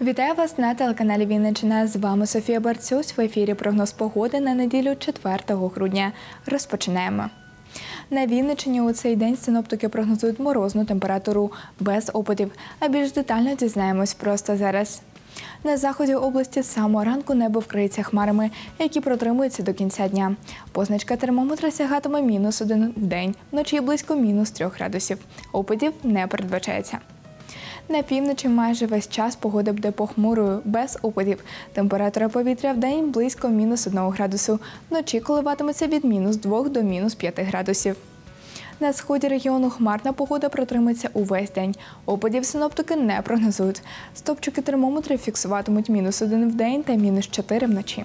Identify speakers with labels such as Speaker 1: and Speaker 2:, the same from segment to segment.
Speaker 1: Вітаю вас на телеканалі Вінниччина. З вами Софія Барцюсь. В ефірі прогноз погоди на неділю 4 грудня. Розпочинаємо. На Вінниччині у цей день синоптики прогнозують морозну температуру без опадів. А більш детально дізнаємось просто зараз. На заході області з самого ранку небо вкриється хмарами, які протримуються до кінця дня. Позначка термометра сягатиме мінус один день, вночі близько мінус трьох градусів. Опадів не передбачається. На півночі майже весь час погода буде похмурою, без опадів. Температура повітря в день близько мінус 1 градусу. Вночі коливатиметься від мінус 2 до мінус 5 градусів. На сході регіону хмарна погода протримається увесь день. Опадів синоптики не прогнозують. Стопчики термометрів фіксуватимуть мінус 1 в день та мінус 4 вночі.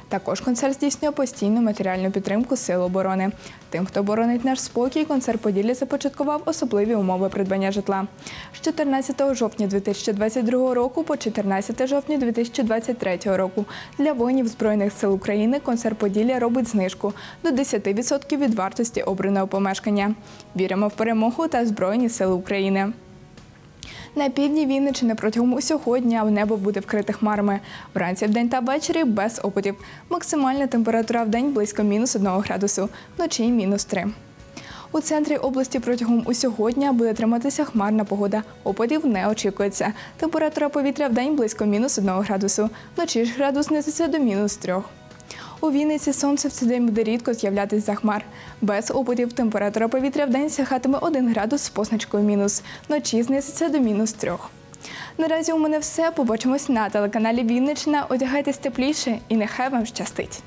Speaker 1: Також концерт здійснює постійну матеріальну підтримку сил оборони. Тим, хто боронить наш спокій, концерт Поділля започаткував особливі умови придбання житла. З 14 жовтня 2022 року по 14 жовтня 2023 року для воїнів Збройних сил України концерт Поділля робить знижку до 10% від вартості обраного помешкання. Віримо в перемогу та Збройні сили України. На півдні Вінниччини протягом усього дня небо буде вкрите хмарами. Вранці вдень та ввечері без опадів. Максимальна температура в день близько мінус 1 градусу, вночі мінус 3. У центрі області протягом усього дня буде триматися хмарна погода. Опадів не очікується. Температура повітря в день близько мінус 1 градусу, вночі ж градус знизиться до мінус 3. У Вінниці сонце в цей день буде рідко з'являтися за хмар. Без опадів температура повітря в день сягатиме 1 градус з позначкою мінус. Вночі знизиться до мінус 3. Наразі у мене все. Побачимось на телеканалі Вінниччина. Одягайтесь тепліше і нехай вам щастить.